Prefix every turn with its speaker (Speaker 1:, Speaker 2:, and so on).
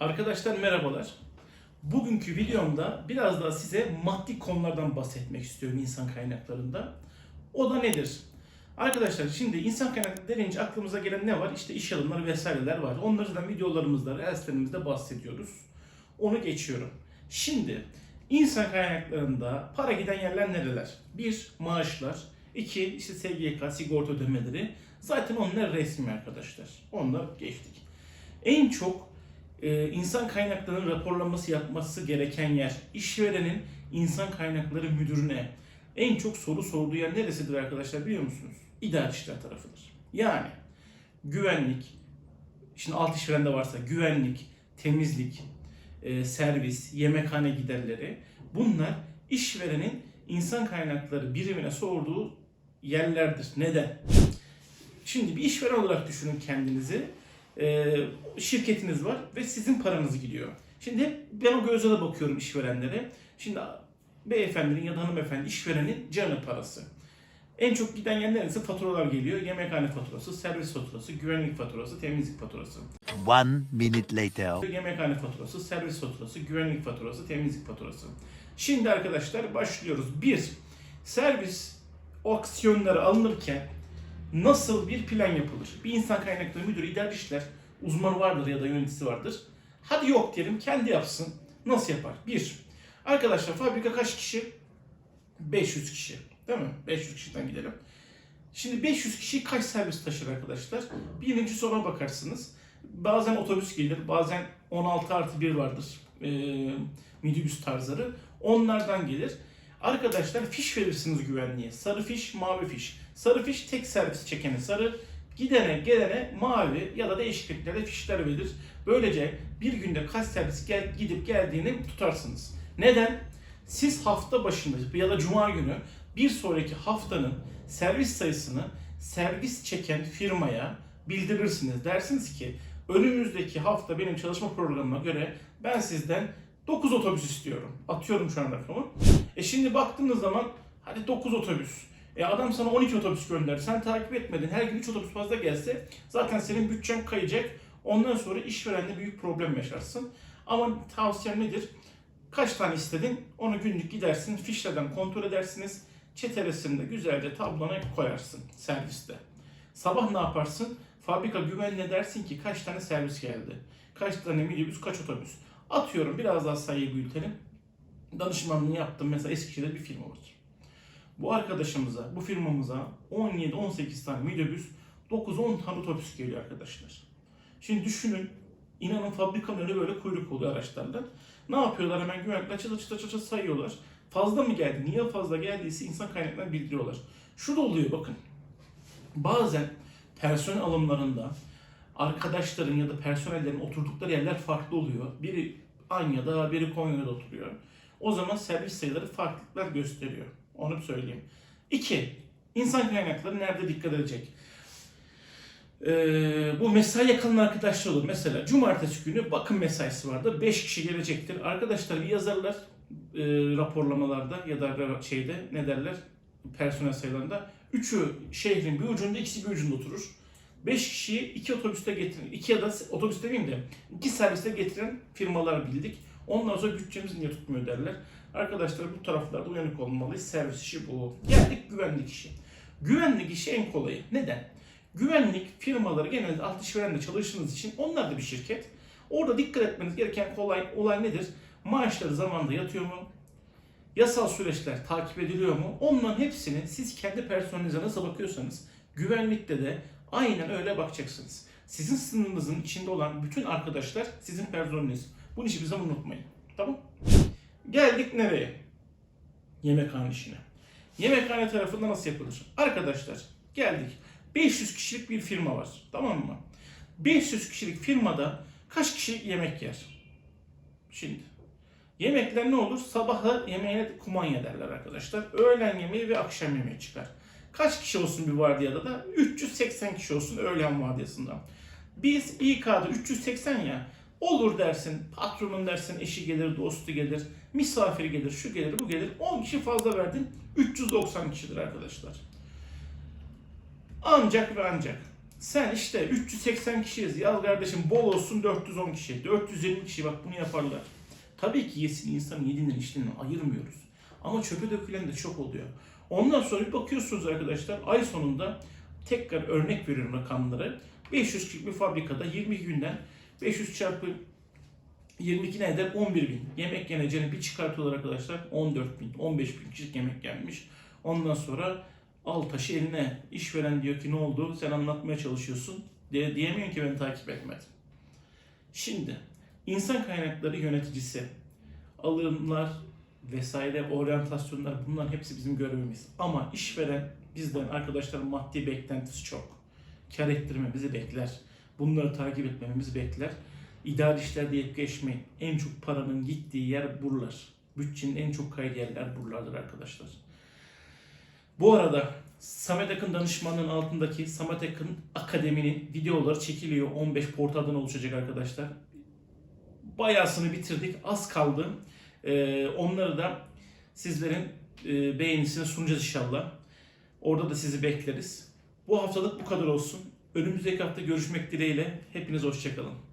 Speaker 1: Arkadaşlar merhabalar. Bugünkü videomda biraz daha size maddi konulardan bahsetmek istiyorum insan kaynaklarında. O da nedir? Arkadaşlar şimdi insan kaynakları denince aklımıza gelen ne var? İşte iş alımları vesaireler var. Onları da videolarımızda, reelslerimizde bahsediyoruz. Onu geçiyorum. Şimdi insan kaynaklarında para giden yerler nereler? Bir, maaşlar. iki işte SGK, sigorta ödemeleri. Zaten onlar resmi arkadaşlar. Onlar geçtik. En çok e, insan kaynaklarının raporlaması yapması gereken yer, işverenin insan kaynakları müdürüne en çok soru sorduğu yer neresidir arkadaşlar biliyor musunuz? İdari işler tarafıdır. Yani güvenlik, şimdi alt işverende varsa güvenlik, temizlik, e, servis, yemekhane giderleri bunlar işverenin insan kaynakları birimine sorduğu yerlerdir. Neden? Şimdi bir işveren olarak düşünün kendinizi. Ee, şirketiniz var ve sizin paranız gidiyor. Şimdi hep ben o gözle de bakıyorum işverenlere. Şimdi beyefendinin ya da hanımefendi işverenin canı parası. En çok giden yer neresi? Faturalar geliyor. Yemekhane faturası, servis faturası, güvenlik faturası, temizlik faturası.
Speaker 2: One minute later.
Speaker 1: Yemekhane faturası, servis faturası, güvenlik faturası, temizlik faturası. Şimdi arkadaşlar başlıyoruz. Bir, servis aksiyonları alınırken nasıl bir plan yapılır? Bir insan kaynakları müdürü, idari işler, uzmanı vardır ya da yöneticisi vardır. Hadi yok diyelim kendi yapsın. Nasıl yapar? Bir, arkadaşlar fabrika kaç kişi? 500 kişi. Değil mi? 500 kişiden gidelim. Şimdi 500 kişi kaç servis taşır arkadaşlar? Birinci sona bakarsınız. Bazen otobüs gelir, bazen 16 artı 1 vardır. Ee, minibüs tarzları. Onlardan gelir. Arkadaşlar fiş verirsiniz güvenliğe. Sarı fiş, mavi fiş. Sarı fiş tek servis çekeni sarı. Gidene gelene mavi ya da değişik renklerde fişler verir. Böylece bir günde kaç servis gel, gidip geldiğini tutarsınız. Neden? Siz hafta başında ya da cuma günü bir sonraki haftanın servis sayısını servis çeken firmaya bildirirsiniz. Dersiniz ki önümüzdeki hafta benim çalışma programıma göre ben sizden 9 otobüs istiyorum. Atıyorum şu an rakamı. E şimdi baktığınız zaman hadi 9 otobüs. E adam sana 12 otobüs gönderdi. Sen takip etmedin. Her gün 3 otobüs fazla gelse zaten senin bütçen kayacak. Ondan sonra işverenle büyük problem yaşarsın. Ama tavsiyem nedir? Kaç tane istedin? Onu günlük gidersin. Fişlerden kontrol edersiniz. Çetelesini de güzelce tablona koyarsın serviste. Sabah ne yaparsın? Fabrika güvenliğine dersin ki kaç tane servis geldi? Kaç tane minibüs, kaç otobüs? Atıyorum biraz daha sayıyı büyütelim. Danışmanlığını yaptım. Mesela Eskişehir'de bir firma var. Bu arkadaşımıza, bu firmamıza 17-18 tane minibüs, 9-10 tane otobüs geliyor arkadaşlar. Şimdi düşünün, inanın fabrikanın böyle kuyruk oluyor araçlarla. Ne yapıyorlar hemen güvenlikle çıta çıta çıta sayıyorlar. Fazla mı geldi? Niye fazla geldiyse insan kaynaklarına bildiriyorlar. Şu da oluyor bakın. Bazen personel alımlarında arkadaşların ya da personellerin oturdukları yerler farklı oluyor. Biri Anya'da, biri Konya'da oturuyor. O zaman servis sayıları farklılıklar gösteriyor. Onu söyleyeyim. İki, insan kaynakları nerede dikkat edecek? Ee, bu mesai yakın arkadaşlar olur. Mesela cumartesi günü bakım mesaisi vardır. 5 kişi gelecektir. Arkadaşlar bir yazarlar e, raporlamalarda ya da şeyde ne derler personel sayılarında. Üçü şehrin bir ucunda, ikisi bir ucunda oturur. 5 kişiyi iki otobüste getiren, iki ya da otobüs demeyeyim de iki serviste getiren firmalar bildik. Ondan sonra bütçemiz niye tutmuyor derler. Arkadaşlar bu taraflarda uyanık olmalıyız. Servis işi bu. Geldik güvenlik işi. Güvenlik işi en kolayı. Neden? Güvenlik firmaları genelde alt işverenle çalıştığınız için onlar da bir şirket. Orada dikkat etmeniz gereken kolay olay nedir? Maaşları zamanında yatıyor mu? Yasal süreçler takip ediliyor mu? Onların hepsini siz kendi personelinize nasıl bakıyorsanız güvenlikte de aynen öyle bakacaksınız. Sizin sınırınızın içinde olan bütün arkadaşlar sizin personeliniz. Bunu hiçbir zaman unutmayın. Tamam? Geldik nereye? Yemekhane işine. Yemekhane tarafında nasıl yapılır? Arkadaşlar geldik. 500 kişilik bir firma var. Tamam mı? 500 kişilik firmada kaç kişi yemek yer? Şimdi. Yemekler ne olur? Sabahı yemeğine kumanya derler arkadaşlar. Öğlen yemeği ve akşam yemeği çıkar. Kaç kişi olsun bir vardiyada da? 380 kişi olsun öğlen vardiyasında. Biz İK'da 380 ya. Olur dersin, patronun dersin, eşi gelir, dostu gelir, misafiri gelir, şu gelir, bu gelir. 10 kişi fazla verdin, 390 kişidir arkadaşlar. Ancak ve ancak Sen işte 380 kişiyiz. Ya kardeşim bol olsun 410 kişi. 420 kişi bak bunu yaparlar. Tabii ki yesin insanın yediğinden içtiğinden ayırmıyoruz. Ama çöpe dökülen de çok oluyor. Ondan sonra bir bakıyorsunuz arkadaşlar ay sonunda tekrar örnek veriyorum rakamları. 500 kişilik bir fabrikada 20 günden 500 çarpı 22 ne eder? 11 bin. Yemek yeneceğini bir çıkartıyorlar arkadaşlar. 14 bin, 15 bin kişilik yemek gelmiş. Ondan sonra al taşı eline. İşveren diyor ki ne oldu? Sen anlatmaya çalışıyorsun. De, diyemiyorsun ki ben takip etmedim. Şimdi insan kaynakları yöneticisi alımlar vesaire oryantasyonlar bunların hepsi bizim görevimiz. Ama işveren bizden arkadaşların maddi beklentisi çok. Kar ettirmemizi bekler. Bunları takip etmemizi bekler. İdari işlerde yetki geçmeyin. En çok paranın gittiği yer buralar. Bütçenin en çok kaydı yerler buralardır arkadaşlar. Bu arada Samet Akın danışmanlığının altındaki Samet Akın Akademi'nin videoları çekiliyor. 15 portaldan oluşacak arkadaşlar. Bayağısını bitirdik. Az kaldı. Ee, onları da sizlerin e, beğenisine sunacağız inşallah. Orada da sizi bekleriz. Bu haftalık bu kadar olsun. Önümüzdeki hafta görüşmek dileğiyle. Hepiniz hoşçakalın.